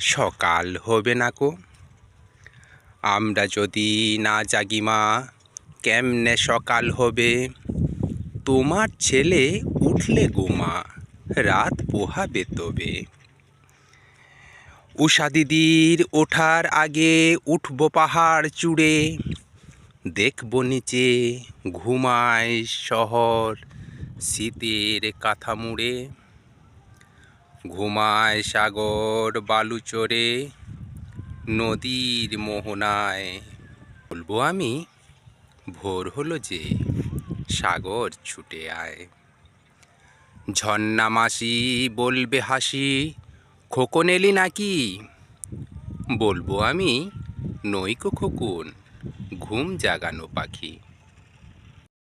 সকাল হবে না কো আমরা যদি না জাগি মা, কেমনে সকাল হবে? তোমার ছেলে উঠলে গোমা রাত পোহাবে তবে। উষা দিদির ওঠার আগে উঠব পাহাড় চূড়ে, দেখব নিচে ঘুমায় শহর শীতের কাঁথা মুড়ে। ঘুমায় সাগর বালুচরে নদীর মোহনায়। বলব আমি, ভোর হলো যে সাগর ছুটে আয়। ঝর্ণা মাসি বলবে হাসি, খোকন এলি নাকি? বলব আমি নইকো খোকন, ঘুম জাগানো পাখি।